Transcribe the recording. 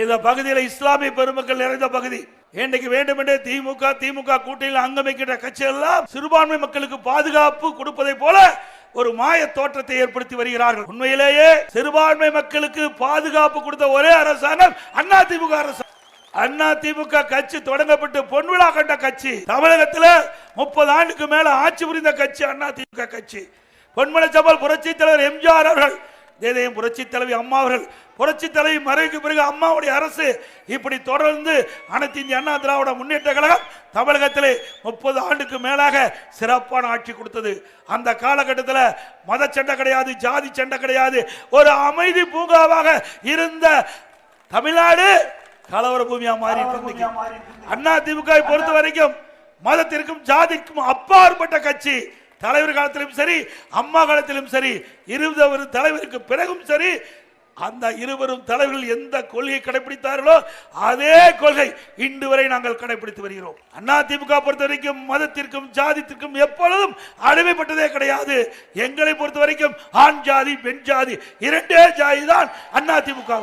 இந்த பகுதியில் இஸ்லாமிய பெருமக்கள் நிறைந்த பகுதி. இன்றைக்கு வேண்டுமென்றே திமுக திமுக கூட்டணியில் அங்கமைக்கின்ற கட்சி எல்லாம் சிறுபான்மை மக்களுக்கு பாதுகாப்பு கொடுப்பதை போல ஒரு மாய தோற்றத்தை ஏற்படுத்தி வருகிறார்கள். உண்மையிலேயே சிறுபான்மை மக்களுக்கு பாதுகாப்பு கொடுத்த ஒரே அரசாங்கம் அண்ணா திமுக அரசு. அண்ணா திமுக கட்சி தொடங்கப்பட்டு பொன்விழா கண்ட கட்சி. தமிழகத்தில் முப்பது ஆண்டுக்கு மேல ஆட்சி புரிந்த கட்சி அண்ணா திமுக கட்சி. பொன்மலை சபல் புரட்சி தலைவர் எம்ஜிஆர் அவர்கள் தேதையும் புரட்சி தலைவி அம்மா அவர்கள். புரட்சி தலைவி மறைவுக்கு பிறகு அம்மாவுடைய அரசு இப்படி தொடர்ந்து அனைத்து இந்திய அண்ணா திராவிட முன்னேற்ற கழகம் தமிழகத்திலே முப்பது ஆண்டுக்கு மேலாக சிறப்பான ஆட்சி கொடுத்தது. அந்த காலகட்டத்தில் மத சண்டை கிடையாது ஜாதி சண்டை கிடையாது. ஒரு அமைதி பூங்காவாக இருந்த தமிழ்நாடு கலவர பூமியா மாறி. அண்ணா திமுக பொறுத்த வரைக்கும் மதத்திற்கும் ஜாதிக்கும் அப்பாற்பட்ட கட்சி. தலைவர் காலத்திலும் சரி அம்மா காலத்திலும் சரி இருபது தலைவருக்கு பிறகும் சரி அந்த இருவரும் தலைவர்கள் எந்த கொள்கையை கடைபிடித்தார்களோ அதே கொள்கை இன்று வரை நாங்கள் கடைபிடித்து வருகிறோம். அண்ணா திமுக பொறுத்த வரைக்கும் மதத்திற்கும் ஜாதித்திற்கும் எப்பொழுதும் அடிமைப்பட்டதே கிடையாது. எங்களை பொறுத்த வரைக்கும் ஆண் ஜாதி பெண் ஜாதி இரண்டே ஜாதி தான் அண்ணா திமுக